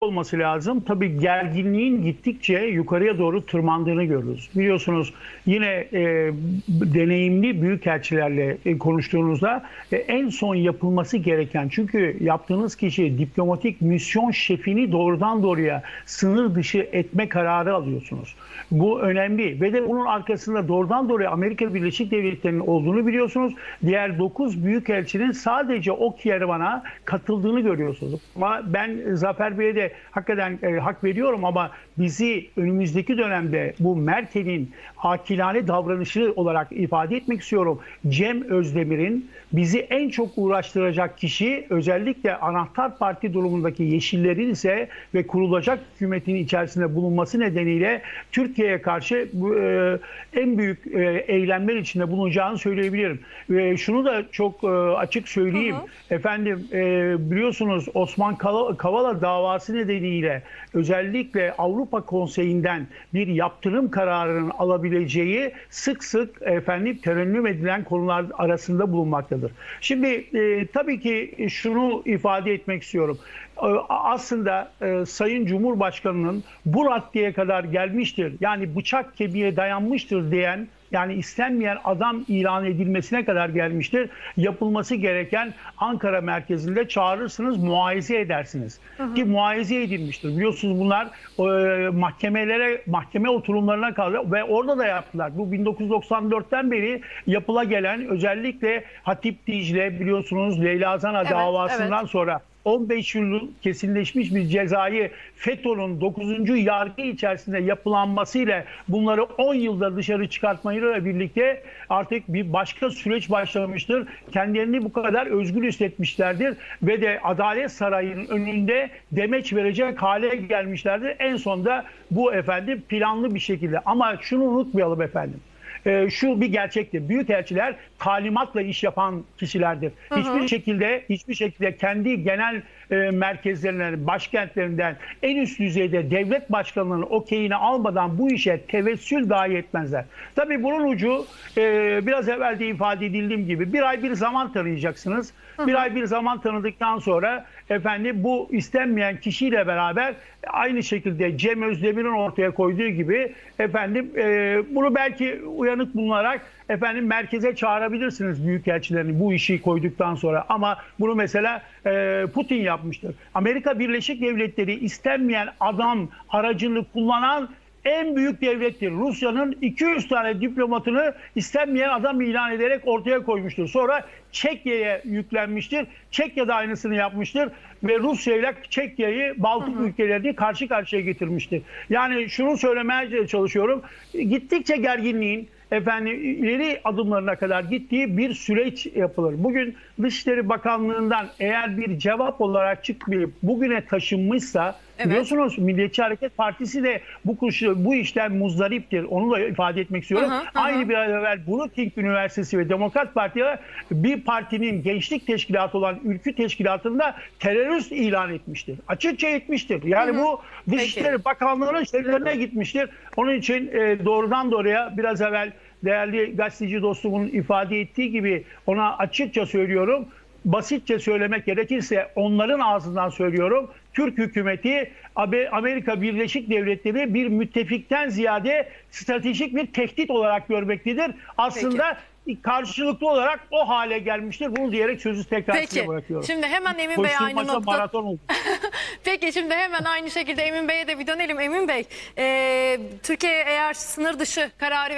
olması lazım. Tabii gerginliğin gittikçe yukarıya doğru tırmandığını görürüz. Biliyorsunuz yine e, deneyimli büyükelçilerle e, konuştuğunuzda e, en son yapılması gereken çünkü yaptığınız kişi diplomatik misyon şefini doğrudan doğruya sınır dışı etme kararı alıyorsunuz. Bu önemli ve de bunun arkasında doğrudan doğruya Amerika Birleşik Devletleri'nin olduğunu biliyorsunuz. Diğer 9 büyükelçinin sadece o kervana katıldığını görüyorsunuz. Ama ben Zafer Bey'e de hakikaten e, hak veriyorum ama bizi önümüzdeki dönemde bu Merkel'in akilane davranışı olarak ifade etmek istiyorum. Cem Özdemir'in bizi en çok uğraştıracak kişi özellikle anahtar parti durumundaki yeşillerin ise ve kurulacak hükümetin içerisinde bulunması nedeniyle Türkiye'ye karşı e, en büyük e, eylemler içinde bulunacağını söyleyebilirim. Ve şunu da çok e, açık söyleyeyim. Efendim e, biliyorsunuz Osman Kala- Kavala davası nedeniyle özellikle Avrupa Konseyi'nden bir yaptırım kararının alabileceği sık sık efendim terennüm edilen konular arasında bulunmaktadır. Şimdi e, tabii ki şunu ifade etmek istiyorum. E, Aslında e, Sayın Cumhurbaşkanı'nın bu raddeye kadar gelmiştir. Yani bıçak kemiğe dayanmıştır diyen yani istenmeyen adam ilan edilmesine kadar gelmiştir. Yapılması gereken Ankara merkezinde çağırırsınız, muayize edersiniz. Ki muayize edilmiştir. Biliyorsunuz bunlar e, mahkemelere, mahkeme oturumlarına kaldı ve orada da yaptılar. Bu 1994'ten beri yapıla gelen özellikle Hatip Dicle biliyorsunuz Leyla Zana Evet, davasından sonra 15 yıllık kesinleşmiş bir cezayı FETÖ'nün 9. yargı içerisinde yapılanmasıyla bunları 10 yılda dışarı çıkartmayla birlikte artık bir başka süreç başlamıştır. Kendilerini bu kadar özgür hissetmişlerdir ve de Adalet Sarayı'nın önünde demeç verecek hale gelmişlerdir. En sonda bu efendim planlı bir şekilde ama şunu unutmayalım efendim. Ee, şu bir gerçektir. Büyükelçiler talimatla iş yapan kişilerdir. Hiçbir şekilde hiçbir şekilde kendi genel e, merkezlerinden, başkentlerinden en üst düzeyde devlet başkanlarının okeyini almadan bu işe tevessül dahi etmezler. Tabii bunun ucu e, biraz evvel de ifade edildiğim gibi bir ay bir zaman tanıyacaksınız. Bir ay bir zaman tanıdıktan sonra efendim bu istenmeyen kişiyle beraber aynı şekilde Cem Özdemir'in ortaya koyduğu gibi efendim e, bunu belki uyanık bulunarak efendim merkeze çağırabilirsiniz büyükelçilerini bu işi koyduktan sonra ama bunu mesela e, Putin yapmıştır. Amerika Birleşik Devletleri istenmeyen adam aracını kullanan en büyük devlettir. Rusya'nın 200 tane diplomatını istenmeyen adam ilan ederek ortaya koymuştur. Sonra Çekya'ya yüklenmiştir. Çekya da aynısını yapmıştır ve Rusya ile Çekya'yı Baltık ülkelerini karşı karşıya getirmiştir. Yani şunu söylemeye çalışıyorum. Gittikçe gerginliğin efendim ileri adımlarına kadar gittiği bir süreç yapılır. Bugün Dışişleri Bakanlığı'ndan eğer bir cevap olarak çıkmayıp bugüne taşınmışsa Evet. biliyorsunuz Milliyetçi Hareket Partisi de bu kuşu, bu işten muzdariptir. Onu da ifade etmek istiyorum. Hı hı, hı. Aynı bir ay evvel Brookings Üniversitesi ve Demokrat Parti'ye bir partinin gençlik teşkilatı olan Ülkü Teşkilatı'nda terörist ilan etmiştir. Açıkça etmiştir. Yani bu Dışişleri Bakanlığı'nın şeylerine gitmiştir. Onun için e, doğrudan doğruya biraz evvel değerli gazeteci dostumun ifade ettiği gibi ona açıkça söylüyorum. Basitçe söylemek gerekirse onların ağzından söylüyorum. Türk hükümeti Amerika Birleşik Devletleri bir müttefikten ziyade stratejik bir tehdit olarak görmektedir. Aslında karşılıklı olarak o hale gelmiştir. Bunu diyerek sözü tekrar size Peki. bırakıyorum. Şimdi hemen Emin Bey aynı nokta. maraton oldu. Peki şimdi hemen aynı şekilde Emin Bey'e de bir dönelim. Emin Bey, e, Türkiye eğer sınır dışı kararı